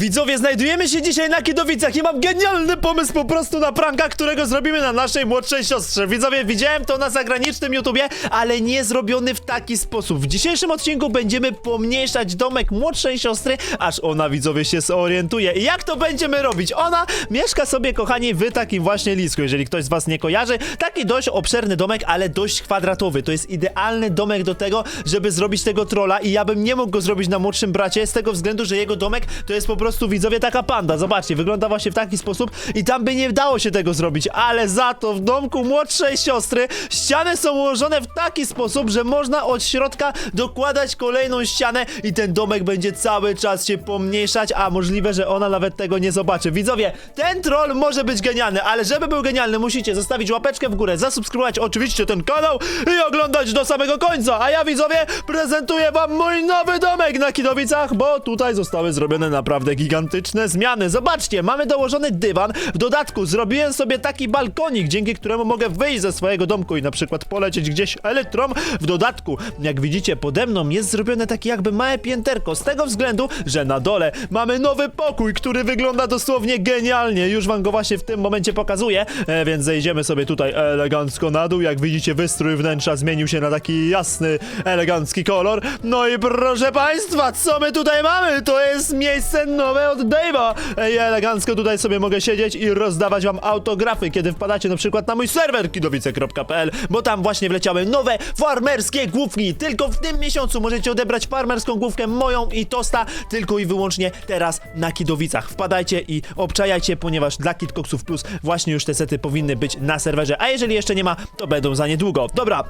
Widzowie, znajdujemy się dzisiaj na Kidowicach i mam genialny pomysł po prostu na pranka, którego zrobimy na naszej młodszej siostrze. Widzowie, widziałem to na zagranicznym YouTubie, ale nie zrobiony w taki sposób. W dzisiejszym odcinku będziemy pomniejszać domek młodszej siostry, aż ona, widzowie, się zorientuje. I jak to będziemy robić? Ona mieszka sobie, kochani, w takim właśnie lisku, jeżeli ktoś z was nie kojarzy. Taki dość obszerny domek, ale dość kwadratowy. To jest idealny domek do tego, żeby zrobić tego trolla i ja bym nie mógł go zrobić na młodszym bracie z tego względu, że jego domek to jest po prostu widzowie taka panda. Zobaczcie, wygląda właśnie w taki sposób i tam by nie dało się tego zrobić, ale za to w domku młodszej siostry ściany są ułożone w taki sposób, że można od środka dokładać kolejną ścianę i ten domek będzie cały czas się pomniejszać, a możliwe, że ona nawet tego nie zobaczy. Widzowie, ten troll może być genialny, ale żeby był genialny, musicie zostawić łapeczkę w górę, zasubskrybować oczywiście ten kanał i oglądać do samego końca. A ja widzowie prezentuję wam mój nowy domek na Kidowicach, bo tutaj zostały zrobione naprawdę gigantyczne zmiany. Zobaczcie, mamy dołożony dywan, w dodatku zrobiłem sobie taki balkonik, dzięki któremu mogę wyjść ze swojego domku i na przykład polecieć gdzieś elektrą. W dodatku, jak widzicie, pode mną jest zrobione takie jakby małe pięterko, z tego względu, że na dole mamy nowy pokój, który wygląda dosłownie genialnie. Już wam go właśnie w tym momencie pokazuję, e, więc zejdziemy sobie tutaj elegancko na dół. Jak widzicie, wystrój wnętrza zmienił się na taki jasny, elegancki kolor. No i proszę państwa, co my tutaj mamy? To jest miejsce nowe od Dave'a. I elegancko tutaj sobie mogę siedzieć i rozdawać wam autografy, kiedy wpadacie na przykład na mój serwer kidowice.pl, bo tam właśnie wleciały nowe farmerskie główki. Tylko w tym miesiącu możecie odebrać farmerską główkę moją i Tosta, tylko i wyłącznie teraz na Kidowicach. Wpadajcie i obczajajcie, ponieważ dla Kidkoksów Plus właśnie już te sety powinny być na serwerze, a jeżeli jeszcze nie ma, to będą za niedługo. Dobra,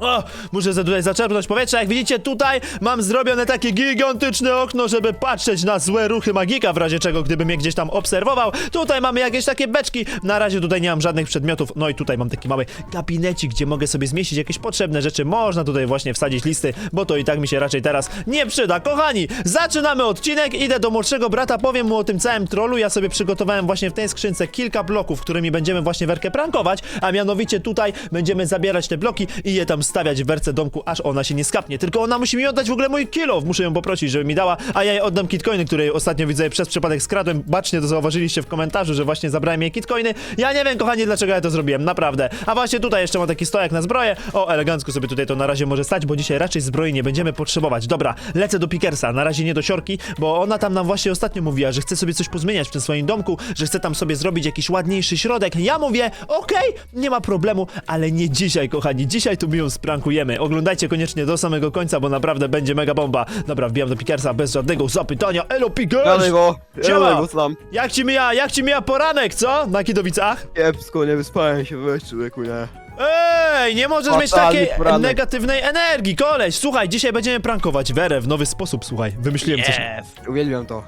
o, muszę sobie tutaj zaczerpnąć powietrza. Jak widzicie, tutaj mam zrobione takie gigantyczne okno, żeby patrzeć na złe ruchy magika, w razie czego, gdyby mnie gdzieś tam obserwował. Tutaj mamy jakieś takie beczki. Na razie tutaj nie mam żadnych przedmiotów. No i tutaj mam taki mały gabinecik, gdzie mogę sobie zmieścić jakieś potrzebne rzeczy. Można tutaj właśnie wsadzić listy, bo to i tak mi się raczej teraz nie przyda. Kochani, zaczynamy odcinek. Idę do młodszego brata, powiem mu o tym całym trollu. Ja sobie przygotowałem właśnie w tej skrzynce kilka bloków, którymi będziemy właśnie werkę prankować, a mianowicie tutaj będziemy zabierać te bloki i je tam stawiać w werce domku, aż ona się nie skapnie. Tylko ona musi mi oddać w ogóle mój kilow. Muszę ją poprosić, żeby mi dała, a ja jej oddam kitcoiny, które ostatnio widzę przez przypadek skradłem. Bacznie to zauważyliście w komentarzu, że właśnie zabrałem jej kitcoiny. Ja nie wiem, kochani, dlaczego ja to zrobiłem, naprawdę. A właśnie tutaj jeszcze mam taki stojak na zbroję. O, elegancko sobie tutaj to na razie może stać, bo dzisiaj raczej zbroi nie będziemy potrzebować. Dobra, lecę do Pickersa, na razie nie do siorki, bo ona tam nam właśnie ostatnio mówiła, że chce sobie coś pozmieniać w tym swoim domku, że chce tam sobie zrobić jakiś ładniejszy środek. Ja mówię, okej, nie ma problemu, ale nie dzisiaj, kochani. Dzisiaj tu ją sprankujemy. Oglądajcie koniecznie do samego końca, bo naprawdę będzie mega bomba. Dobra, wbijam do Pickersa bez żadnego zapytania. Elo, Pickers! Janego, Siema! Janego, slam. Jak ci mija, jak ci mija poranek, co? Na Kidowicach? Kiepsko, nie wyspałem się, weź człowieku, nie. Ej, nie możesz mieć Fatalny takiej poranek. negatywnej energii, koleś. Słuchaj, dzisiaj będziemy prankować Werę w nowy sposób, słuchaj. Wymyśliłem coś. Uwielbiam to.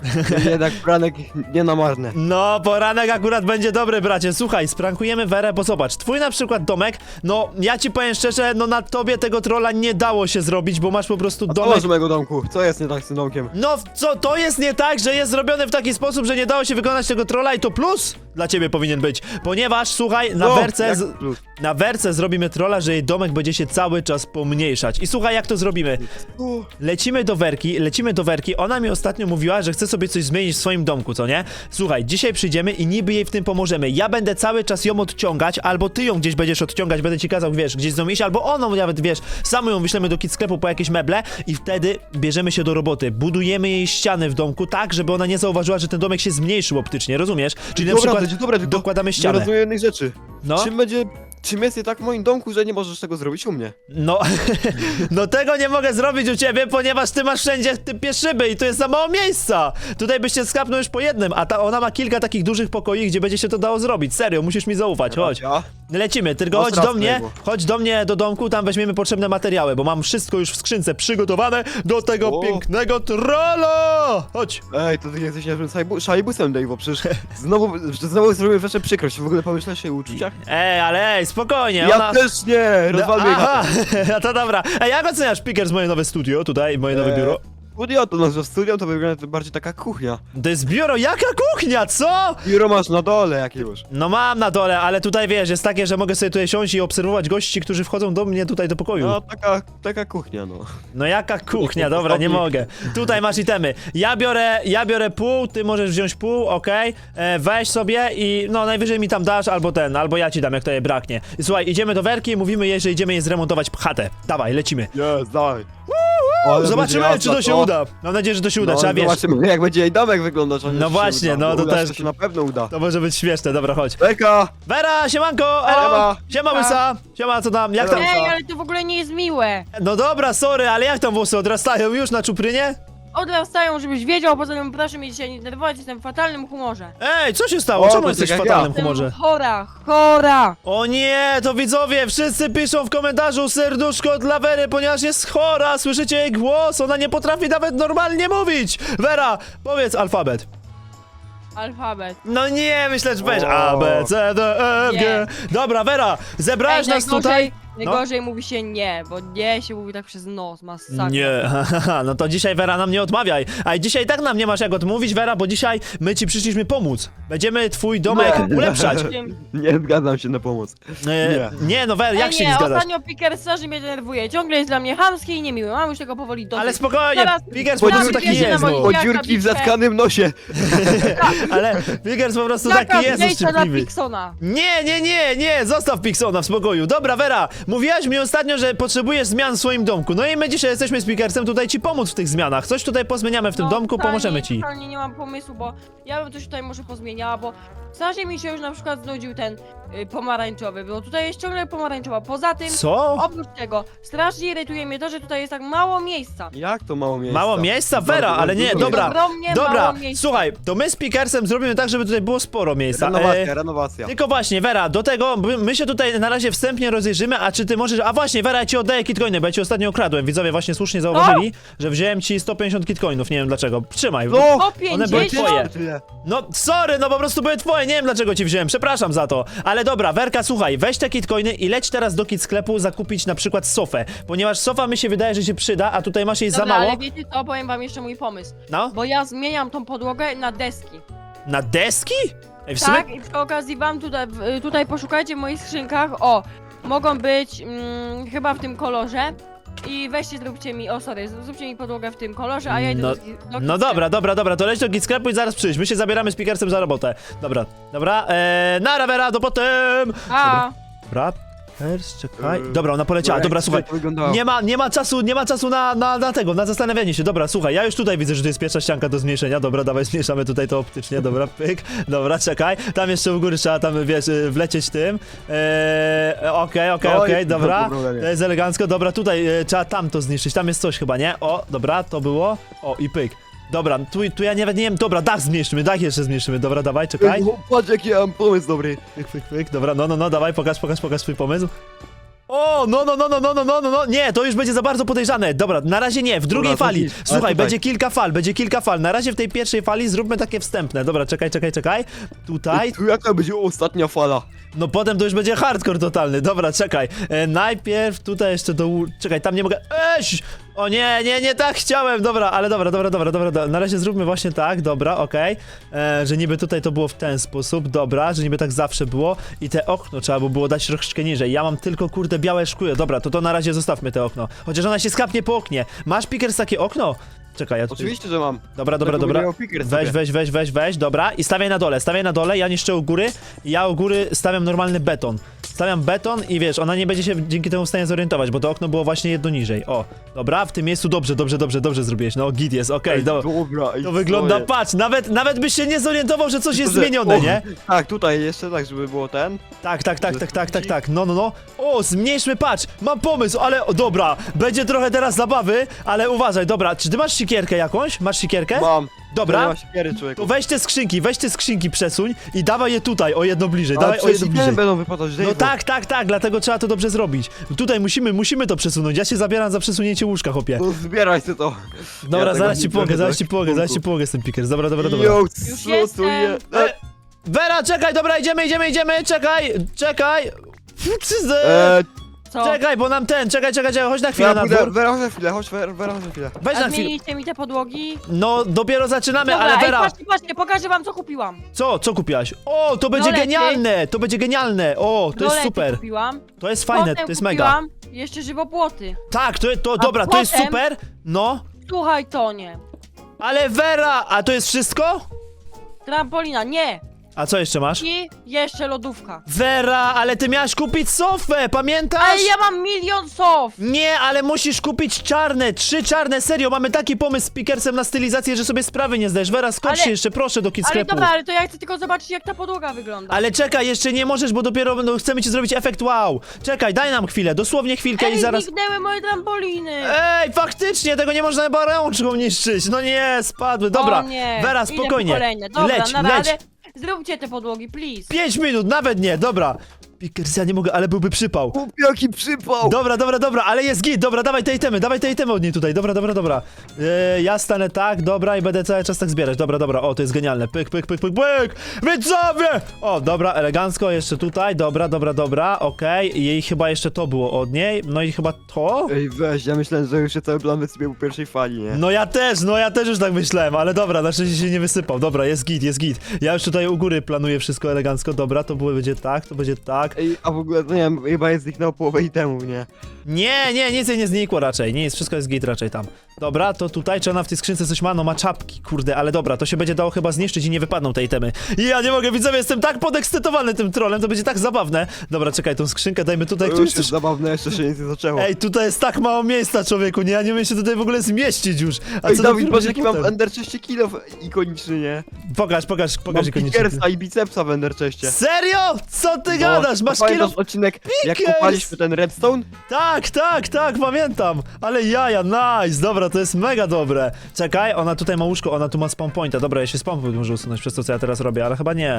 Jednak pranek nie na marne. No, poranek akurat będzie dobry, bracie. Słuchaj, sprankujemy Werę, bo zobacz, twój na przykład domek, no, ja ci powiem szczerze, no na tobie tego trolla nie dało się zrobić, bo masz po prostu A co domek... masz u mojego domku? Co jest nie tak z tym domkiem? No, co, to jest nie tak, że jest zrobione w taki sposób, że nie dało się wykonać tego trolla i to plus dla ciebie powinien być, ponieważ, słuchaj, na No, werce... jak Z... Na zrobimy trolla, że jej domek będzie się cały czas pomniejszać. I słuchaj, jak to zrobimy. Lecimy do werki, lecimy do werki. Ona mi ostatnio mówiła, że chce sobie coś zmienić w swoim domku, co nie? Słuchaj, dzisiaj przyjdziemy i niby jej w tym pomożemy. Ja będę cały czas ją odciągać, albo ty ją gdzieś będziesz odciągać, będę ci kazał, wiesz, gdzieś z nią iść, albo ona nawet, wiesz, samą ją wyślemy do kit sklepu po jakieś meble i wtedy bierzemy się do roboty. Budujemy jej ściany w domku tak, żeby ona nie zauważyła, że ten domek się zmniejszył optycznie, rozumiesz? Czyli na Dobra, przykład będzie, dobra, tylko dokładamy Nie ścianę. rozumiem jednej rzeczy. No. Czym będzie... Czym jest nie tak w moim domku, że nie możesz tego zrobić u mnie? No, no tego nie mogę zrobić u ciebie, ponieważ ty masz wszędzie typie szyby i tu jest za mało miejsca. Tutaj byś się skapnął już po jednym, a ta, ona ma kilka takich dużych pokoi, gdzie będzie się to dało zrobić. Serio, musisz mi zaufać, chodź. Ja? Lecimy, tylko chodź do mnie, chodź do mnie do domku, tam weźmiemy potrzebne materiały, bo mam wszystko już w skrzynce przygotowane do tego O. pięknego trolla! Chodź. Ej, to ty jesteś niezłym szajbu- szajbusem, Dave'o, przecież znowu, znowu zrobiłem rzeczy przykrość. W ogóle pomyślałeś o jej uczuciach? Ej, ale ej, spokojnie, Ja ona... też nie! Rozwal mnie Aha, no to dobra. Ej, jak oceniasz Pickers moje nowe studio tutaj, moje nowe Eee, biuro? Studio, to nasze studio to wygląda to bardziej taka kuchnia. To jest biuro, jaka kuchnia, co? Biuro masz na dole jakiegoś. No mam na dole, ale tutaj wiesz, jest takie, że mogę sobie tutaj siąść i obserwować gości, którzy wchodzą do mnie tutaj do pokoju. No taka, taka kuchnia, no. No jaka kuchnia, dobra, nie mogę. Tutaj masz itemy. Ja biorę, ja biorę pół, ty możesz wziąć pół, okej? E, Weź sobie i no najwyżej mi tam dasz albo ten, albo ja ci dam, jak to je braknie. Słuchaj, idziemy do Werki i mówimy jej, że idziemy jej zremontować chatę. Dawaj, lecimy. Jest, dawaj. Ale Zobaczymy, będzie czy to jazda, się uda. Mam nadzieję, że to się uda, No, trzeba wiesz. Zobaczymy, jak będzie jej domek wyglądać. No się właśnie, uda. no to Uda się, też- się na pewno uda. To może być śmieszne, dobra, chodź. Beka! Vera, siemanko, elo! Siema. Siema, łysa! Siema, co tam, jak tam? Ej, ale to w ogóle nie jest miłe. No dobra, sorry, ale jak tam włosy odrastają już na czuprynie? Odrastają, żebyś wiedział, poza tym proszę mnie dzisiaj nie denerwować, jestem w fatalnym humorze. Ej, co się stało? O, Czemu to jesteś w tak jak fatalnym ja. humorze? Jestem chora, chora. O nie, to widzowie, wszyscy piszą w komentarzu serduszko dla Wery, ponieważ jest chora, słyszycie jej głos, ona nie potrafi nawet normalnie mówić! Wera, powiedz alfabet. Alfabet. No nie, myślę, że weź O. A, B, C, D, E, F, G. Nie. Dobra, Wera, zebrałeś Ej, nas tutaj? Najgorzej mówi się nie, bo nie się mówi tak przez nos, masakra. Nie, haha, no to dzisiaj Wera nam nie odmawiaj. A dzisiaj tak nam nie masz jak odmówić, Wera, bo dzisiaj my ci przyszliśmy pomóc. Będziemy twój domek Nie. ulepszać. Tym- Nie zgadzam się na pomoc. E, nie, no Wer, jak Ej, się nie, nie zgadzasz? ostatnio Picker strasznie mnie denerwuje, ciągle jest dla mnie chamski i niemiły, mam już tego powoli dosyć. Ale spokojnie, Teraz- Pickers po Teraz prostu taki wiecie na jest, no. Jaka dziurki w bitwa? zatkanym nosie. Ale Pickers po prostu Jaka taki jest mniejsza dla uszczypliwy. Pixona. Nie, nie, nie, nie, zostaw Pixona w spokoju. Dobra, Vera, mówiłaś mi ostatnio, że potrzebujesz zmian w swoim domku. No i my dzisiaj jesteśmy z tutaj ci pomóc w tych zmianach. Coś tutaj pozmieniamy w tym No, domku, pomożemy ci. Totalnie nie mam pomysłu, bo ja bym coś tutaj może pozmieniała, bo strasznie mi się już na przykład znudził ten y, pomarańczowy, bo tutaj jest ciągle pomarańczowa. Poza tym, Co? oprócz tego, strasznie irytuje mnie to, że tutaj jest tak mało miejsca. Jak to mało miejsca? Mało miejsca? Vera, bardzo ale nie, dużo dobra. Ogromnie Dobra, mało miejsca. słuchaj, to my z Pickersem zrobimy tak, żeby tutaj było sporo miejsca. Renowacja, E, renowacja. Tylko właśnie, Vera, do tego my, my się tutaj na razie wstępnie rozejrzymy, a czy ty możesz... A właśnie, Vera, ja ci oddaję kitcoiny, bo ja ci ostatnio okradłem. Widzowie właśnie słusznie zauważyli, że wziąłem ci 150 kitcoinów, nie wiem dlaczego. Trzymaj. No! O One były 50? twoje. Tyle. No, sorry, no po prostu były twoje, nie wiem dlaczego ci wziąłem, przepraszam za to. Ale dobra, Werka, słuchaj, weź te kitcoiny i leć teraz do kit sklepu zakupić na przykład sofę, ponieważ sofa mi się wydaje, że się przyda, a tutaj masz jej Dobra, za mało. ale wiecie co, powiem wam jeszcze mój pomysł. No, Bo ja zmieniam tą podłogę na deski. na deski? Ej, w sumie... Tak, i przy okazji wam tutaj, w- tutaj poszukajcie w moich skrzynkach. O, mogą być mm, chyba w tym kolorze. I weźcie, zróbcie mi, o sorry, zróbcie mi podłogę w tym kolorze, a ja idę No- do, do No dobra, dobra, dobra, to leć do kit sklepu i zaraz przyjdź, my się zabieramy z Pickersem za robotę. Dobra, dobra, eee, nara Vera, do potem! A, Dobra, Pickers, czekaj. Eee, Dobra, ona poleciała, dobra, słuchaj. Nie ma, nie ma czasu, nie ma czasu na, na, na tego, na zastanawianie się. Dobra, słuchaj, ja już tutaj widzę, że to jest pierwsza ścianka do zmniejszenia. Dobra, dawaj, zmniejszamy tutaj to optycznie, dobra, pyk. Dobra, czekaj. Tam jeszcze u góry trzeba tam, wiesz, y, wlecieć tym. Eee, Okej, okej, Oj, okej, dobra. To jest elegancko. Dobra, tutaj e, trzeba tam to zniszczyć. Tam jest coś chyba, nie? O, dobra, to było. O, i pyk. Dobra, tu, tu ja nawet nie wiem, dobra, dach zmniejszymy, dach jeszcze zmniejszymy, dobra, dawaj, czekaj. No, Patrz jaki ja mam pomysł dobry. Pyk, pyk, pyk, dobra, no, no, no, dawaj, pokaż, pokaż, pokaż swój pomysł. O, no, no, no, no, no, no, no, no, no, nie, to już będzie za bardzo podejrzane. Dobra, na razie nie, w drugiej Dobra, to fali. nic, ale Słuchaj, tutaj. będzie kilka fal, będzie kilka fal. Na razie w tej pierwszej fali zróbmy takie wstępne. Dobra, czekaj, czekaj, czekaj. Tutaj, Tu jaka będzie ostatnia fala? No potem to już będzie hardcore totalny. Dobra, czekaj. E, najpierw tutaj jeszcze do... Czekaj, tam nie mogę... Eś! O nie, nie, nie tak chciałem. Dobra, ale dobra, dobra, dobra, dobra. dobra. Na razie zróbmy właśnie tak, dobra, okej. E, Że niby tutaj to było w ten sposób, dobra, że niby tak zawsze było. I te okno trzeba by było dać troszeczkę niżej. Ja mam tylko, kurde, białe szkły. Dobra, to to na razie zostawmy te okno. Chociaż ona się skapnie po oknie. Masz, Pickers, takie okno? Czekaj, ja tutaj... Oczywiście, że mam. Dobra, dobra, dobra. Weź, sobie. weź, weź, weź, weź, dobra. I stawiaj na dole, stawiaj na dole, ja niszczę u góry. Ja u góry stawiam normalny beton. Stawiam beton i wiesz, ona nie będzie się dzięki temu w stanie zorientować, bo to okno było właśnie jedno niżej. O, dobra, w tym miejscu dobrze, dobrze, dobrze, dobrze zrobiłeś. No, git jest, okej, Ej, do, Dobra, to co wygląda, jest? patrz, nawet, nawet byś się nie zorientował, że coś jest Że- zmienione, o, nie? Tak, tutaj jeszcze tak, żeby było ten. Tak, tak, tak, tak, tak, tak, tak, no, no, no. O, zmniejszmy, patrz, mam pomysł, ale, o, dobra, będzie trochę teraz zabawy, ale uważaj, dobra, czy ty masz sikierkę jakąś? Masz sikierkę? Mam. Dobra. Człowieku. To weź te skrzynki, weź te skrzynki, przesuń i dawaj je tutaj, o jedno bliżej, Ale dawaj o przecież jedno bliżej. będą wypadać, No tak, tak, tak, dlatego trzeba to dobrze zrobić. Tutaj musimy, musimy to przesunąć, ja się zabieram za przesunięcie łóżka, chłopie. No zbieraj ty to. Dobra, tego zaraz nie ci pomogę, zrobię zaraz ci pomogę, zaraz ci pomogę z tym pickers, dobra, dobra, dobra. Yo, Już co tu jestem. jest? E, Vera, czekaj, dobra, idziemy, idziemy, idziemy, czekaj, czekaj. E, co? Czekaj, bo nam ten, czekaj, czekaj, czekaj, chodź na chwilę Ja na pójdę, dwór. Wera, chodź na chwilę, chodź, Wera, Wera, chodź na chwilę. Weź A na chwilę. zmieniliście mi te podłogi? No, dopiero zaczynamy, Dobra, ale ej, Vera, patrzcie, patrzcie, pokażę wam co kupiłam. co, co kupiłaś? O, to będzie Rolety. genialne, to będzie genialne, o, to jest Rolety super, kupiłam. to jest fajne, Potem to jest mega. kupiłam jeszcze żywopłoty. Tak, to, to dobra, to jest potem- super, no, Słuchaj, Tonie. ale Vera, a to jest wszystko? Trampolina, nie. A co jeszcze masz? I jeszcze lodówka. Vera, ale ty miałaś kupić sofę, pamiętasz? Ale ja mam milion sof. Nie, ale musisz kupić czarne, trzy czarne, serio, mamy taki pomysł z Pickersem na stylizację, że sobie sprawy nie zdajesz. Vera, skocz Ale- się jeszcze, proszę, do kit Ale sklepu. dobra, ale to ja chcę tylko zobaczyć jak ta podłoga wygląda. Ale czekaj, jeszcze nie możesz, bo dopiero no, chcemy ci zrobić efekt wow. Czekaj, daj nam chwilę, dosłownie chwilkę Ej, i zaraz... zniknęły moje trampoliny. Ej, faktycznie, tego nie można chyba rączką niszczyć. No nie, spadły. Dobra, o nie. Vera, Idę po spokojnie. kolejne. Dobra, leć, na leć. Zróbcie te podłogi, please. Pięć minut, nawet nie, dobra. Pickers, ja nie mogę, ale byłby przypał. Kup jaki przypał! Dobra, dobra, dobra, ale jest git, dobra, dawaj te itemy, dawaj te itemy od niej tutaj, dobra, dobra, dobra. Eee, ja stanę tak, dobra, i będę cały czas tak zbierać, dobra, dobra, o, to jest genialne, pyk, pyk, pyk, pyk, pyk, widzowie! O, dobra, elegancko, jeszcze tutaj, dobra, dobra, dobra, okej, jej chyba jeszcze to było od niej, no i chyba to? Ej, weź, ja myślałem, że już się cały plan wysypie po pierwszej fali, nie? No ja też, no ja też już tak myślałem, ale dobra, na szczęście się nie wysypał, dobra, jest git, jest git. Ja już tutaj u góry planuję wszystko elegancko, dobra, to było, będzie tak, to będzie tak. Ej, a w ogóle, no nie wiem, chyba jest zniknęło połowę itemów, nie? Nie, nie, nic jej nie znikło raczej, nie jest, wszystko jest git raczej tam. Dobra, to tutaj, czy ona w tej skrzynce coś ma? No ma czapki, kurde, ale dobra, to się będzie dało chyba zniszczyć i nie wypadną te itemy. Ja nie mogę, widzowie, jestem tak podekscytowany tym trolem, to będzie tak zabawne. Dobra, czekaj, tą skrzynkę dajmy tutaj, To tu już jest zabawne, jeszcze się nic nie zaczęło. Ej, tutaj jest tak mało miejsca, człowieku, nie? Ja nie umiem się tutaj w ogóle zmieścić już. A Ej, co Dawid, dopiero patrz będzie jaki mam potem? Ender 6 kilo ikoniczny, nie? Pokaż, pokaż, pokaż Mam ikonicznie. Pickersa i bicepsa w Ender 6. Serio? Co ty gadasz? Masz kilo... Pamiętasz odcinek, jak Pickers! kopaliśmy ten redstone? Tak, tak, tak, pamiętam. Ale jaja, nice, dobra, to jest mega dobre. Czekaj, ona tutaj ma łóżko, ona tu ma spawn pointa. Dobra, ja się spawn point może usunąć przez to, co ja teraz robię, ale chyba nie.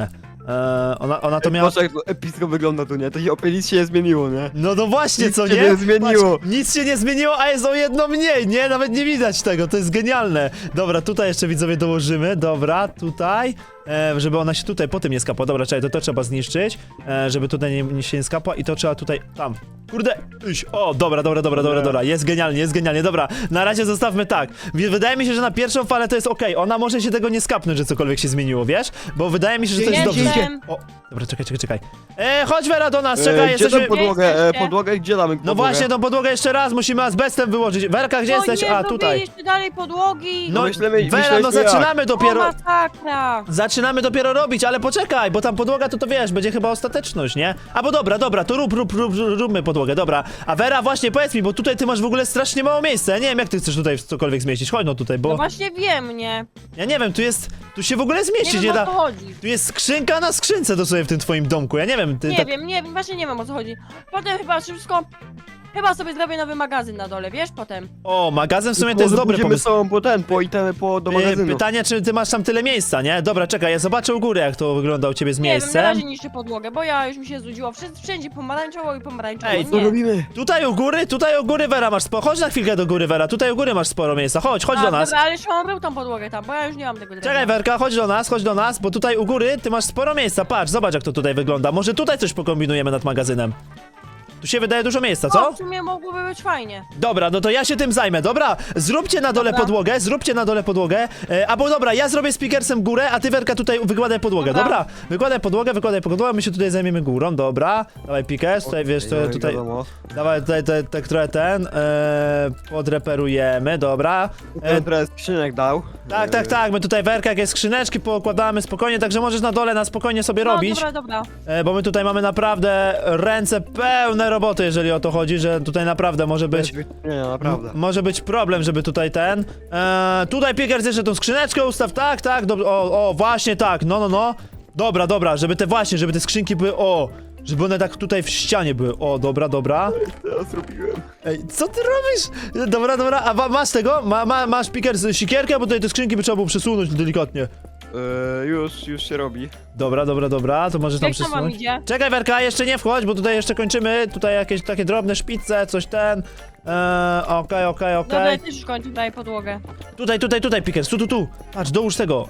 Eee, ona, ona to miała... Patrz jak to epicko wygląda tu, nie? To się opie nic się nie zmieniło, nie? No no właśnie, Nic co się nie? nie zmieniło. Patrz, nic się nie zmieniło, a jest o jedno mniej, nie? Nawet nie widać tego, to jest genialne. Dobra, tutaj jeszcze widzowie dołożymy, dobra, tutaj, e, żeby ona się tutaj po tym nie skapła. Dobra, czekaj, to to trzeba zniszczyć, e, żeby tutaj nie, nie się nie skapła i to trzeba tutaj, tam. Kurde, iść. O, dobra, dobra, dobra, dobra, dobra, jest genialnie, jest genialnie, dobra, na razie zostawmy tak. Wi- Wydaje mi się, że na pierwszą falę to jest okej, ona może się tego nie skapnąć, że cokolwiek się zmieniło, wiesz? Bo wydaje mi się, że to jest dobrze. Jestem. O, dobra, czekaj, czekaj, czekaj. E, chodź Vera do nas, E, czekaj, gdzie jesteśmy... tą podłogę, e, Jesteście? podłogę, gdzie damy No podłogę? właśnie, tą podłogę jeszcze raz musimy azbestem wyłożyć. Werka, gdzie O jesteś? nie, A, tutaj. jeszcze dalej podłogi. No, myślimy- Wera, no jak. zaczynamy o, dopiero. masakra. Zaczynamy dopiero robić, ale poczekaj, bo tam podłoga to to wiesz, będzie chyba ostateczność, nie? A bo dobra, dobra, to rób, rób, rób, rób róbmy podłogę, dobra. A Vera, właśnie powiedz mi, bo tutaj ty masz w ogóle strasznie mało miejsca. Ja nie wiem, jak ty chcesz tutaj cokolwiek zmieścić. Chodź no tutaj, No bo właśnie wiem, nie? ja nie wiem, tu jest. Tu się w ogóle Nie zmieścić nie wiem o da. co chodzi. Tu jest skrzynka na skrzynce to sobie w tym twoim domku. Ja nie wiem, ty Nie tak. wiem, nie wiem, właśnie nie wiem o co chodzi. Potem chyba wszystko... Chyba sobie zrobię nowy magazyn na dole, wiesz, potem. O, magazyn w sumie to jest Może dobry pójdziemy pomysł. z tobą po ten, po itemy, po, do Y, magazynu. Pytanie, czy ty masz tam tyle miejsca, nie? Dobra, czekaj, ja zobaczę u góry, jak to wygląda u ciebie z Nie wiem, na miejscem. razie niszczę podłogę, bo ja już mi się znudziło. Wszędzie, wszędzie pomarańczowo i pomarańczowo. Ej, Co nie. robimy? Tutaj u góry, tutaj u góry Vera masz sporo. Chodź na chwilkę do góry Vera, tutaj u góry masz sporo miejsca. Chodź, chodź A, do nas. Dobra, ale Szymon był tą podłogę tam, bo ja już nie mam tego drewna. Czekaj Werka, chodź do nas, chodź do nas, bo tutaj u góry ty masz sporo miejsca. Patrz, zobacz jak to tutaj wygląda. Może tutaj coś pokombinujemy nad magazynem. Tu się wydaje dużo miejsca, O, co? w sumie mogłoby być fajnie. Dobra, no to ja się tym zajmę, dobra? Zróbcie na dole Dobra. podłogę, zróbcie na dole podłogę. E, albo dobra, ja zrobię speakersem górę, a ty Werka tutaj wykładaj podłogę, dobra? Dobra. Wykładaj podłogę, wykładaj podłogę, my się tutaj zajmiemy górą, dobra? Dawaj Pickers, tutaj wiesz, to, no tutaj... wiadomo. Dawaj tutaj te, tak trochę ten, e, podreperujemy, dobra. E, Ten skrzynek dał. Tak, tak, tak, my tutaj werka, jakieś skrzyneczki poukładamy spokojnie, także możesz na dole na spokojnie sobie No, robić. dobra, dobra. E, bo my tutaj mamy naprawdę ręce pełne roboty, jeżeli o to chodzi, że tutaj naprawdę może być... Nie, naprawdę. Może być problem, żeby tutaj ten. E, tutaj Pickers jeszcze tą skrzyneczkę ustaw, tak, tak, dob- o, o, właśnie tak, no, no, no. Dobra, dobra, żeby te właśnie, żeby te skrzynki były, o, żeby one tak tutaj w ścianie były, o, dobra, dobra. Teraz zrobiłem. Ej, co ty robisz? Dobra, dobra, a ma, masz tego? Ma, ma, masz Pickers sikierkę, bo tutaj te skrzynki by trzeba było przesunąć delikatnie. E, już, już się robi. Dobra, dobra, dobra, to możesz tam Jak tam wam przesunąć. idzie? Czekaj, Werka, jeszcze nie wchodź, bo tutaj jeszcze kończymy. Tutaj jakieś takie drobne szpice, coś ten. Eee, okej, okej, Dobra, okej. ja też już kończę tutaj podłogę. Tutaj, tutaj, tutaj, Pickers, tu, tu, tu. Patrz, dołóż tego,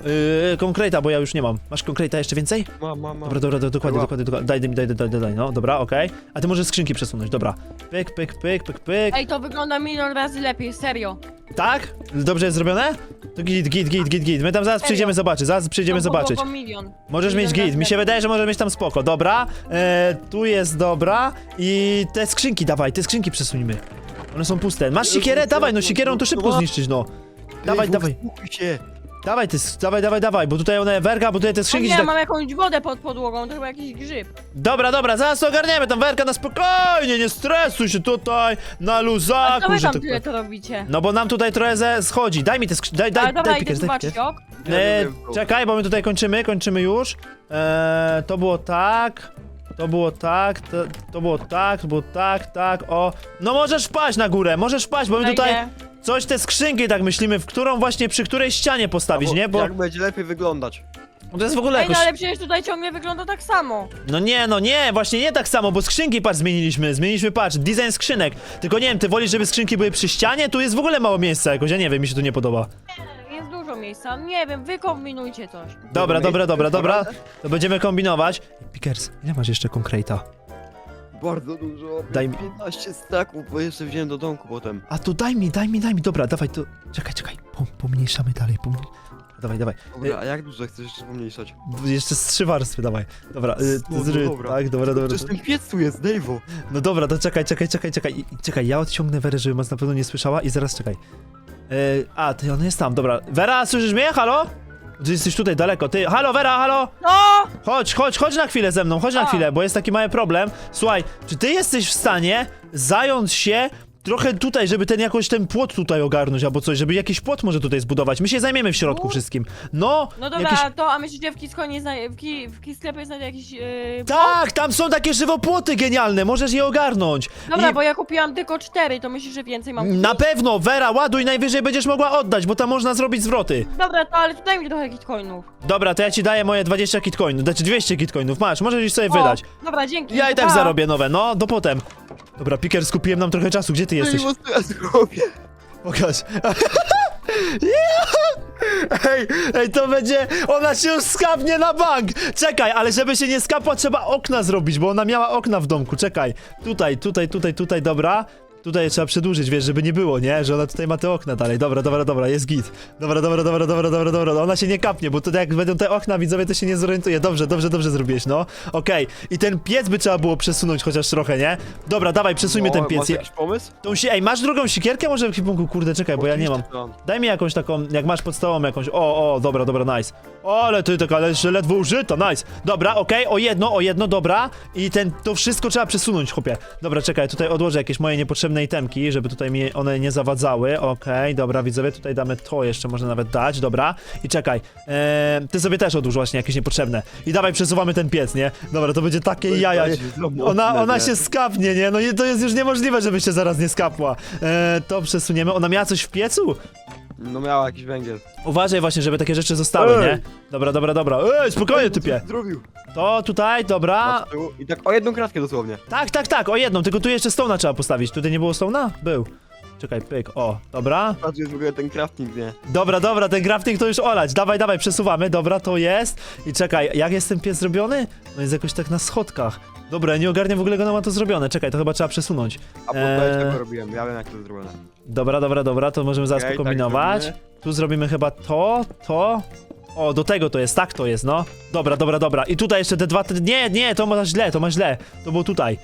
yy, konkreta, bo ja już nie mam. Masz konkreta jeszcze więcej? Mam, mam, mam. Dobra, dobra, do- dokładnie, dokładnie, dokładnie. Daj, daj, daj, daj, daj, daj, no, dobra, okej. A ty możesz skrzynki przesunąć, dobra. Pyk, pyk, pyk, pyk, pyk. Ej, to wygląda milion razy lepiej, serio. Tak? Dobrze jest zrobione? To git, git, git, git, git. My tam zaraz Serio? przyjdziemy zobaczyć, zaraz przyjdziemy Tą zobaczyć. podłogą milion. Możesz milion mieć razy git, mi się lepiej. wydaje, że możesz mieć tam spoko. Dobra, e, tu jest dobra i te skrzynki dawaj, te skrzynki przesuńmy. One są puste. Masz sikierę? Dawaj, no sikierą to szybko zniszczyć, no. Dawaj, Dave, dawaj, uspokój się. dawaj, ty, dawaj, dawaj, dawaj, bo tutaj one werka, bo tutaj te O skrzynki nie, się tak... mam jakąś wodę pod podłogą, to chyba jakiś grzyb. Dobra, dobra, zaraz to ogarniemy, tam werka na spokojnie, nie stresuj się tutaj, na A co luzaku, wy że tam to... tyle to robicie? No bo nam tutaj trochę ze schodzi, daj mi te skrzynki, daj, daj, Ale dobra, daj, idę daj, zobaczyć, Pickers. ok? Ja E, nie wiem, co. czekaj, bo my tutaj kończymy, kończymy już. E, to było tak. To było tak, to, to było tak, to było tak, tak, o. No możesz wpaść na górę, możesz wpaść, bo my tutaj Wejdę. coś te skrzynki tak myślimy, w którą właśnie przy której ścianie postawić, Bo nie? Bo Jak będzie lepiej wyglądać. to jest w ogóle Ej, jakoś... no ale przecież tutaj ciągle wygląda tak samo. No nie, no nie, właśnie nie tak samo, bo skrzynki patrz zmieniliśmy, zmieniliśmy patrz, design skrzynek. Tylko nie wiem, ty wolisz, żeby skrzynki były przy ścianie? Tu jest w ogóle mało miejsca jakoś, ja nie wiem, mi się tu nie podoba. Miejsca, nie wiem, wy kombinujcie coś. Dobra, dobra, dobra, dobra, to będziemy kombinować. Pickers, ile masz jeszcze konkreta? Bardzo dużo. Daj mi- 15 staków, bo jeszcze wziąłem do domku potem. A to daj mi, daj mi, daj mi, dobra, dawaj, to... Czekaj, czekaj, Pom, pomniejszamy dalej, pomniej... Dawaj, dawaj, Dobra, a jak dużo chcesz jeszcze pomniejszać? B- jeszcze z trzy warstwy, dawaj. Dobra, y, No, no zry, dobra. tak, dobra, dobra. Przecież ten piec tu jest, Dave'o. No dobra, to czekaj, czekaj, czekaj, czekaj, I- i czekaj, ja odciągnę Werę, żeby nas na pewno nie słyszała i zaraz czekaj. Y, a, ty, on jest tam, dobra. Wera, słyszysz mnie? Halo? Ty jesteś tutaj daleko, ty, halo, Wera, halo? No! Chodź, chodź, chodź na chwilę ze mną, chodź na A. chwilę, bo jest taki mały problem. Słuchaj, czy ty jesteś w stanie zająć się trochę tutaj, żeby ten jakoś ten płot tutaj ogarnąć albo coś, żeby jakiś płot może tutaj zbudować. My się zajmiemy w środku Tu? wszystkim. No, No dobra, to, a myślicie w Kiskonie, zna- w, ki, w Kisklepie znajdę jakiś... Yy... Tak, tam są takie żywopłoty genialne, możesz je ogarnąć. Dobra, I- bo ja kupiłam tylko cztery, to myślisz, że więcej mam kupić? Na pewno, Vera, ładuj, najwyżej będziesz mogła oddać, bo tam można zrobić zwroty. Dobra, to ale tutaj mi trochę kitcoinów. Dobra, to ja ci daję moje 20 kitcoinów, znaczy 200 kitcoinów, masz, możesz ich sobie wydać. O, dobra, dzięki. Ja i tak pa. zarobię nowe, no, do potem. Dobra, Piker, skupiłem nam trochę czasu, gdzie ty jesteś? Dave'o, co ja zrobię? Pokaż. Ja! Ej, ej, to będzie. Ona się już skapnie na bank! Czekaj, ale żeby się nie skapła, trzeba okna zrobić, bo ona miała okna w domku. Czekaj. Tutaj, tutaj, tutaj, tutaj, dobra. Tutaj trzeba przedłużyć, wiesz, żeby nie było, nie? Że ona tutaj ma te okna dalej. Dobra, dobra, dobra, jest git. Dobra, dobra, dobra, dobra, dobra, dobra. Ona się nie kapnie, bo tutaj jak będą te okna, widzowie, to się nie zorientuje. Dobrze, dobrze, dobrze zrobiłeś, no. Okej. I ten piec by trzeba było przesunąć chociaż trochę, nie? Dobra, dawaj, przesuńmy No, ten piec. Masz jakiś pomysł? Tą si- Ej, masz drugą sikierkę może w kipunku? Kurde, czekaj, bo ja nie mam. Daj mi jakąś taką, jak masz pod stołą jakąś. O, o, dobra, dobra, nice. O, ale ty taka ale jeszcze ledwo użyta, nice. Dobra, okej, o jedno, o jedno, dobra. I ten, to wszystko trzeba przesunąć, chłopie. Dobra, czekaj, tutaj odłożę jakieś moje niepotrzebne itemki, żeby tutaj mi one nie zawadzały. Okej, dobra, widzowie, tutaj damy to jeszcze, można nawet dać, dobra. I czekaj, eee, ty sobie też odłóż właśnie jakieś niepotrzebne. I dawaj, przesuwamy ten piec, nie? Dobra, to będzie takie jaja. Ona, ona nie? się skapnie, nie? No i to jest już niemożliwe, żeby się zaraz nie skapła. Eee, to przesuniemy. Ona miała coś w piecu? No miała jakiś węgiel. Uważaj właśnie, żeby takie rzeczy zostały, Ej! nie? Dobra, dobra, dobra. Ej, spokojnie, typie. Zrobił. To tutaj, dobra. I tak o jedną kratkę dosłownie. Tak, tak, tak, o jedną, tylko tu jeszcze stona trzeba postawić. Tutaj nie było stona? Był. Czekaj, pyk, o, dobra. Patrz, jest w ogóle ten crafting, nie? Dobra, dobra, ten crafting to już olać. Dawaj, dawaj, przesuwamy. Dobra, to jest. I czekaj, jak jest ten pies zrobiony? No jest jakoś tak na schodkach. Dobra, nie ogarniam w ogóle, jak ona ma to zrobione. Czekaj, to chyba trzeba przesunąć. A po Eee. eee... tego robiłem, ja wiem jak to zrobione. Dobra, dobra, dobra, to możemy zaraz Okej, tak pokombinować. zrobimy. tu zrobimy chyba to, to. O, do tego to jest, tak to jest, no. Dobra, dobra, dobra. I tutaj jeszcze te dwa. Te... Nie, nie, to ma źle, to ma źle. To było tutaj.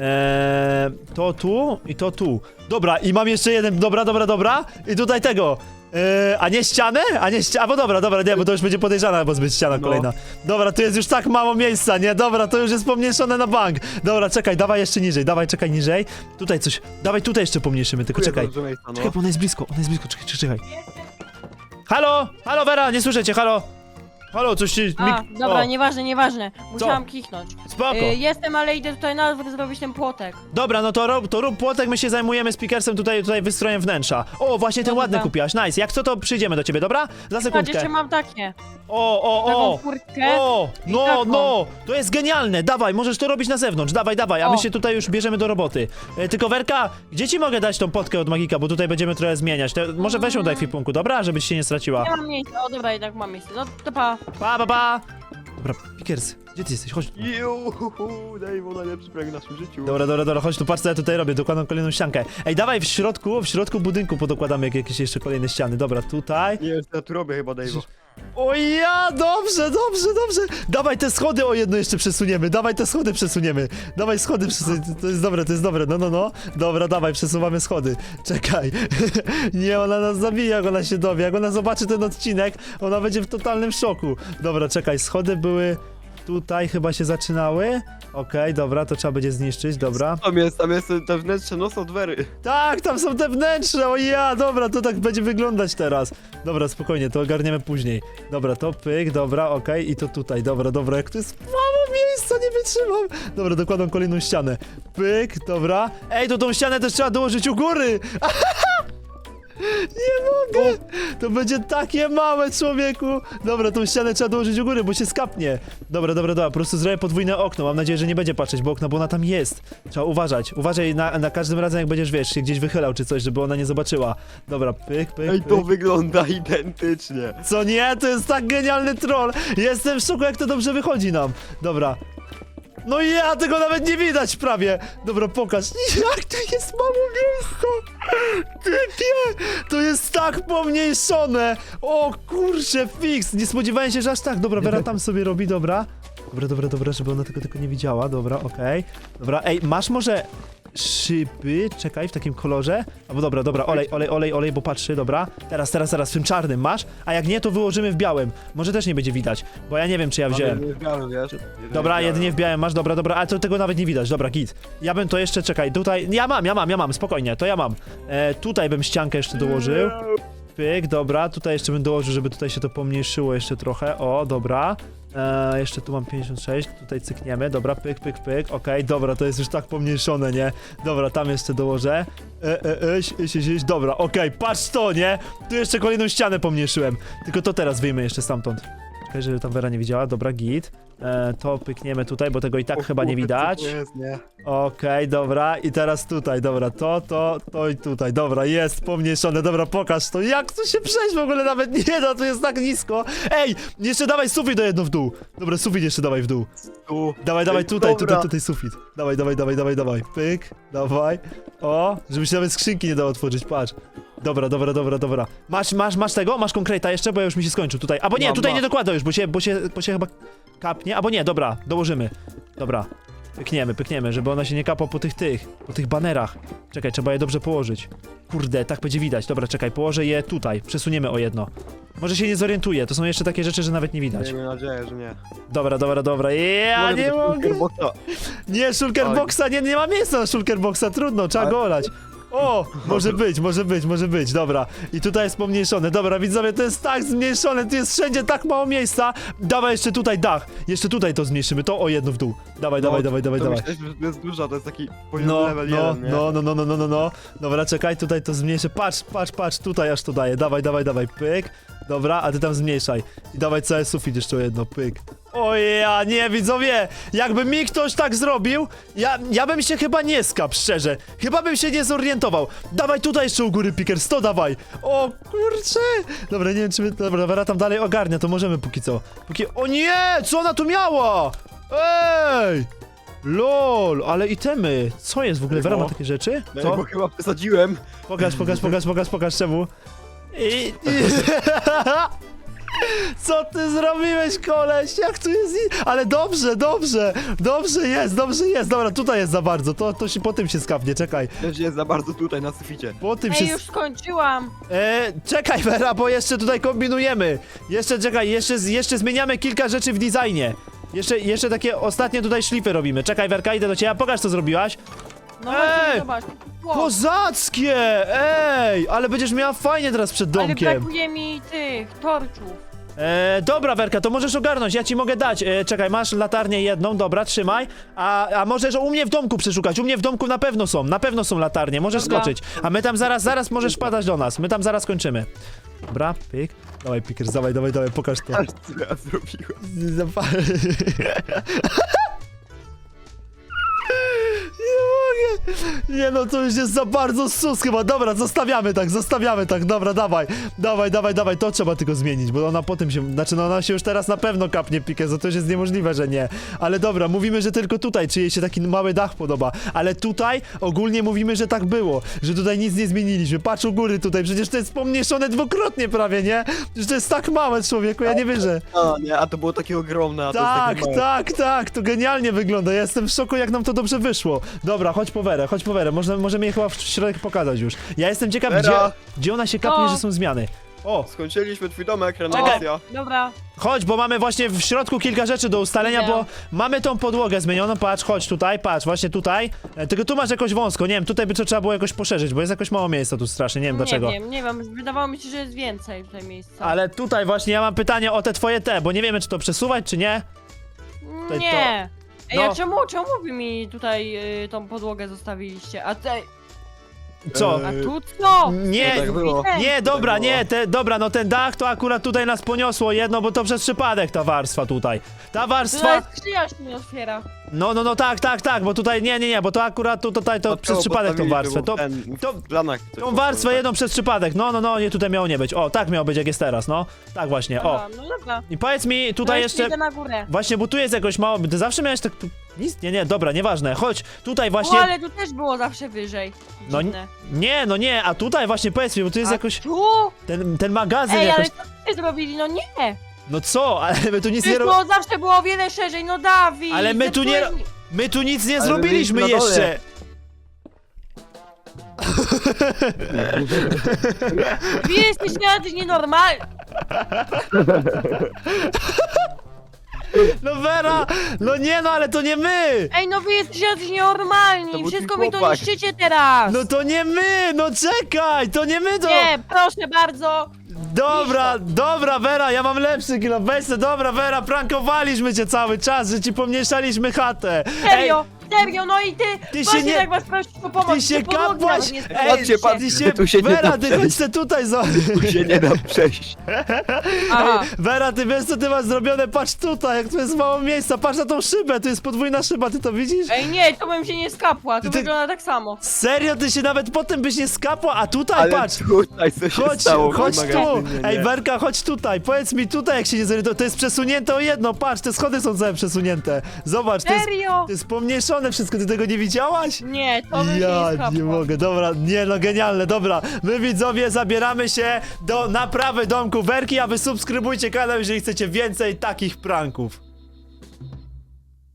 Eee, to tu i to tu. Dobra, i mam jeszcze jeden. Dobra, dobra, dobra. I tutaj tego. Eee, a nie ścianę? A nie ścianę? Bo dobra, dobra, nie, bo to już będzie podejrzana, bo zbyt ściana No. kolejna. Dobra, tu jest już tak mało miejsca, nie? Dobra, to już jest pomniejszone na bank. Dobra, czekaj, dawaj jeszcze niżej, dawaj, czekaj niżej. Tutaj coś. Dawaj tutaj jeszcze pomniejszymy, tylko czekaj. no. Czekaj, bo ona jest blisko, ona jest blisko, czekaj, czekaj, czekaj. Halo? Halo, Vera, nie słyszę cię, halo? Halo, coś ci... A, mik- dobra, o, nieważne, nieważne. Musiałam kichnąć. Spoko. Y, jestem, ale idę tutaj na dwór zrobić ten płotek. Dobra, no to, rob, to rób płotek, my się zajmujemy speakersem tutaj, tutaj wystrojem wnętrza. O, właśnie ten No ładny dobra. kupiłaś, nice. Jak co, to przyjdziemy do ciebie, dobra? Za Patrz, sekundkę. jeszcze mam takie. O, o, taką o! furtkę. O, i no, taką. no, to jest genialne, dawaj, możesz to robić na zewnątrz, dawaj, dawaj, a my O. się tutaj już bierzemy do roboty. E, tylko Werka, gdzie ci mogę dać tą potkę od Magika, bo tutaj będziemy trochę zmieniać. Te, może weź ją do ekwipunku, dobra, żeby ci się nie straciła. Nie mam miejsca, o dobra, jednak mam miejsce. No to pa. Pa, pa, pa! Dobra, Pickers, gdzie ty jesteś? Chodź. Juhu, Dave, najlepszy prank w naszym życiu. Dobra, dobra, dobra, chodź tu, patrz co ja tutaj robię, dokładam kolejną ściankę. Ej, dawaj w środku, w środku budynku podokładamy jak- jakieś jeszcze kolejne ściany. Dobra, tutaj. Nie wiem, co ja tu robię chyba, Dave. O ja, dobrze, dobrze, dobrze. Dawaj te schody o jedno jeszcze przesuniemy, dawaj te schody przesuniemy. Dawaj schody przesuniemy, to jest dobre, to jest dobre, no, no, no. Dobra, dawaj, przesuwamy schody. Czekaj. Nie, ona nas zabije, jak ona się dowie. Jak ona zobaczy ten odcinek, ona będzie w totalnym szoku. Dobra, czekaj, schody były tutaj, chyba się zaczynały. Okej, dobra, to trzeba będzie zniszczyć, dobra. Tam jest, tam jest te wnętrze nos od wery. Tak, tam są te wnętrze, o ja, dobra, to tak będzie wyglądać teraz. Dobra, spokojnie, to ogarniemy później. Dobra, to pyk, dobra, okej, i to tutaj, dobra, dobra, jak to jest mało miejsca, nie wytrzymam. Dobra, dokładam kolejną ścianę. Pyk, dobra. Ej, to tą ścianę też trzeba dołożyć u góry. Nie mogę! To będzie takie małe, człowieku! Dobra, tą ścianę trzeba dołożyć u góry, bo się skapnie. Dobra, dobra, dobra, po prostu zrobię podwójne okno. Mam nadzieję, że nie będzie patrzeć, bo okno, bo ona tam jest. Trzeba uważać. Uważaj na, na każdym razem, jak będziesz, wiesz, się gdzieś wychylał czy coś, żeby ona nie zobaczyła. Dobra, pyk, pyk, Ej, pyk. to wygląda identycznie. Co nie? To jest tak genialny troll! Jestem w szoku, jak to dobrze wychodzi nam. Dobra. No i ja tego nawet nie widać prawie. Dobra, pokaż. Jak to jest mało miejsca! Typie! To jest tak pomniejszone! O kurczę, fix! Nie spodziewałem się, że aż tak. Dobra, Vera tam sobie robi, dobra. Dobra, dobra, dobra, żeby ona tego tylko nie widziała. Dobra, okej. Dobra, ej, masz może szyby? Czekaj, w takim kolorze. Albo dobra, dobra, olej, olej, olej, olej, bo patrzy, dobra. Teraz, teraz, teraz, w tym czarnym masz? A jak nie, to wyłożymy w białym. Może też nie będzie widać, bo ja nie wiem, czy ja wziąłem. Jedynie w białym, wiesz? Jedynie Dobra, jedynie w białym masz, dobra, dobra, ale to tego nawet nie widać, dobra, git. Ja bym to jeszcze, czekaj, tutaj, ja mam, ja mam, ja mam, spokojnie, to ja mam. E, tutaj bym ściankę jeszcze dołożył. Pyk, dobra, tutaj jeszcze bym dołożył, żeby tutaj się to pomniejszyło jeszcze trochę, o, dobra. E, jeszcze tu mam 56, tutaj cykniemy, dobra, pyk, pyk, pyk, okej, dobra, to jest już tak pomniejszone, nie? Dobra, tam jeszcze dołożę. E, e, e, dobra, okej, patrz to, nie? Tu jeszcze kolejną ścianę pomniejszyłem, tylko to teraz wyjmę jeszcze stamtąd. Czekaj, żeby tam Vera nie widziała, dobra, git. E, to pykniemy tutaj, bo tego i tak O chyba nie kurde, widać. co to jest, nie? Okej, dobra, i teraz tutaj, dobra, to, to, to i tutaj, dobra, jest pomniejszone, dobra, pokaż to, jak tu się przejść w ogóle nawet nie da, tu jest tak nisko. Ej, jeszcze dawaj sufit do jedno w dół, dobra, sufit jeszcze dawaj w dół. Tu. Dawaj, dawaj, Ej, tutaj, dobra. tutaj, tutaj sufit. Dawaj, dawaj, dawaj, dawaj, dawaj, pyk, dawaj, o, żeby się nawet skrzynki nie dało otworzyć, patrz. Dobra, dobra, dobra, dobra. Masz, masz, masz tego? Masz konkreta jeszcze, bo ja już mi się skończył tutaj. Albo nie, Mam, tutaj mam. nie dokłada już, bo się, bo się, bo się chyba kapnie. Albo nie, dobra, dołożymy. Dobra. Pykniemy, pykniemy, żeby ona się nie kapła po tych tych, po tych banerach. Czekaj, trzeba je dobrze położyć. Kurde, tak będzie widać. Dobra, czekaj, położę je tutaj. Przesuniemy o jedno. Może się nie zorientuje, to są jeszcze takie rzeczy, że nawet nie widać. Miejmy nadzieję, że nie. Dobra, dobra, dobra. Ja nie mogę. Nie, Shulkerboxa, nie, nie ma miejsca na Shulkerboxa, trudno, trzeba Ale- go olać. O, może być, może być, może być, dobra. I tutaj jest pomniejszone, dobra, widzowie, to jest tak zmniejszone, tu jest wszędzie tak mało miejsca. Dawaj jeszcze tutaj dach, jeszcze tutaj to zmniejszymy, to o jedno w dół. Dawaj, dawaj, dawaj, dawaj, to dawaj. Że to jest duża, to jest taki poziom No, level no, 1, nie? no, no, no, no, no, no, no. Dobra, czekaj, tutaj to zmniejszę. Patrz, patrz, patrz, tutaj aż to daję. Dawaj, dawaj, dawaj, pyk. Dobra, a ty tam zmniejszaj. I dawaj cały sufit jeszcze o jedno, pyk. O ja, nie, widzowie! Jakby mi ktoś tak zrobił, ja, ja bym się chyba nie skapł, szczerze. Chyba bym się nie zorientował. Dawaj tutaj jeszcze u góry, Pickers, to dawaj. O kurczę! Dobra, nie wiem, czy my... Dobra, Vera tam dalej ogarnia, to możemy póki co. Póki... O nie! Co ona tu miała? Ej! LOL, ale itemy! Co jest w ogóle? Vera ma takie rzeczy? No, Co? bo chyba przesadziłem. Pokaż, pokaż, pokaż, pokaż, pokaż, czemu? I... Co ty zrobiłeś, koleś? Jak tu jest... i- Ale dobrze, dobrze, dobrze jest, dobrze jest. Dobra, tutaj jest za bardzo, to, to się po tym się skapnie, czekaj. Też jest za bardzo tutaj na suficie. Po tym się... Ej, już skończyłam. E, czekaj, Vera, bo jeszcze tutaj kombinujemy. Jeszcze, czekaj, jeszcze, z- jeszcze zmieniamy kilka rzeczy w designie. Jeszcze, jeszcze takie ostatnie tutaj szlify robimy. Czekaj, Werka, idę do ciebie, pokaż co zrobiłaś. No Ej! właśnie, zobacz. Wow. Kozackie! Ej, ale będziesz miała fajnie teraz przed Ale domkiem. brakuje mi tych torczów. E, dobra, Werka, to możesz ogarnąć, ja ci mogę dać. E, czekaj, masz latarnię jedną, dobra, trzymaj. A, a możesz u mnie w domku przeszukać. U mnie w domku na pewno są, na pewno są latarnie, możesz Dobra. skoczyć. A my tam zaraz, zaraz możesz wpadać do nas. My tam zaraz kończymy. Dobra, pyk. Dawaj, Pickers, dawaj, dawaj, dawaj, pokaż to. Aż co ja zrobiłem. Zapa- Nie no, to już jest za bardzo sus chyba. Dobra, zostawiamy tak, zostawiamy tak. Dobra, dawaj. Dawaj, dawaj, dawaj. To trzeba tylko zmienić, bo ona potem się... Znaczy, no ona się już teraz na pewno kapnie Pikezo. To już jest niemożliwe, że nie. Ale dobra, mówimy, że tylko tutaj, czy jej się taki mały dach podoba. Ale tutaj ogólnie mówimy, że tak było. Że tutaj nic nie zmieniliśmy. Patrz u góry tutaj, przecież to jest pomniejszone dwukrotnie prawie, nie? Przecież to jest tak małe, człowieku, ja nie wierzę. A, nie, a to było takie ogromne, a to Tak, jest takie małe. tak, tak, to genialnie wygląda. Ja jestem w szoku, jak nam to dobrze wyszło. Dobra, chodź po Werę, chodź po Werę. Może, możemy jej chyba w środek pokazać już. Ja jestem ciekaw, gdzie, gdzie ona się kapnie, O. że są zmiany. O, Skończyliśmy twój domek, renowacja. Dobra. chodź, bo mamy właśnie w środku kilka rzeczy do ustalenia, Nie. bo mamy tą podłogę zmienioną. Patrz, chodź tutaj, patrz, właśnie tutaj. E, Tylko tu masz jakoś wąsko, nie wiem, tutaj by to trzeba było jakoś poszerzyć, bo jest jakoś mało miejsca tu strasznie, nie wiem dlaczego. Nie wiem, nie wiem, wydawało mi się, że jest więcej tutaj miejsca. Ale tutaj właśnie ja mam pytanie o te twoje te, bo nie wiemy, czy to przesuwać, czy nie. tutaj Nie. Ej, No. a czemu, czemu wy mi tutaj y, tą podłogę zostawiliście? A, te, Co? a Eee, tu co? Nie, tak było. Nie, dobra, Tak nie, te, dobra, no ten dach to akurat tutaj nas poniosło jedno, bo to przez przypadek ta warstwa tutaj. Ta warstwa, Tutaj skrzynia się nie otwiera. no, no, no, tak, tak, tak, bo tutaj, nie, nie, nie, bo to akurat tu, tutaj to przez przypadek tą warstwę, to, to- tą warstwę tak. jedną przez przypadek, no, no, no, nie, tutaj miało nie być, o, tak miało być jak jest teraz, no, tak właśnie, o. Aha, no dobra. I powiedz mi, tutaj jeszcze... jeszcze, Idę na górę. właśnie, bo tu jest jakoś mało, ty zawsze miałeś tak, nic, nie, nie, dobra, nieważne, chodź, tutaj O, właśnie, ale tu też było zawsze wyżej. No, Dziwne. nie, no nie, a tutaj właśnie, powiedz mi, bo tu jest A jakoś, Tu? ten, ten magazyn Ej, ale jakoś, co ty zrobili? No nie. no co, ale my tu nic nie Przecież robimy. to zawsze było o wiele szerzej, no Dawid. Ale my tu nie- zepsułeś mi- My tu nic nie Ale zrobiliśmy byliśmy na dole. jeszcze! Wy jesteście jacyś nienormalni. No Vera! No nie no, ale to nie my! Ej, no wy jesteście jacyś To nienormalni. był Wszystko twój mi to chłopak. niszczycie teraz. No to nie my! No czekaj! To nie my to! Nie, proszę bardzo. Dobra, dobra Vera, ja mam lepszy kilo. Weź se, dobra Vera, prankowaliśmy cię cały czas, że ci pomniejszaliśmy chatę! Serio, serio, no i ty, Ty się nie- jak was prosić o pomoc, Ty się kapłaś! nie Ej, Patrzcie, sprawdziliście. ty się, Tu się nie Vera, da ty przejść. chodź se tutaj za... Tu się nie da przejść. Aha. Vera, ty wiesz co ty masz zrobione? Patrz tutaj, jak tu jest mało miejsca, patrz na tą szybę, tu jest podwójna szyba, ty to widzisz? Ej, nie, to bym się nie skapła, to Ty- wygląda tak samo. Serio, ty się nawet potem byś nie skapła, a tutaj Ale patrz! tutaj co się Chodź, stało w chodź tu! magazynie, Ej? Werka, chodź tutaj, powiedz mi tutaj, jak się nie zorientował. To jest przesunięte o jedno, patrz, te schody są całe przesunięte. Zobacz, to jest, Serio? to jest pomniejszone wszystko, ty tego nie widziałaś? Nie, to bym Ja nie mogę, dobra, nie no, genialne, dobra. My widzowie zabieramy się do naprawy domku Werki, a wy subskrybujcie kanał, jeżeli chcecie więcej takich pranków.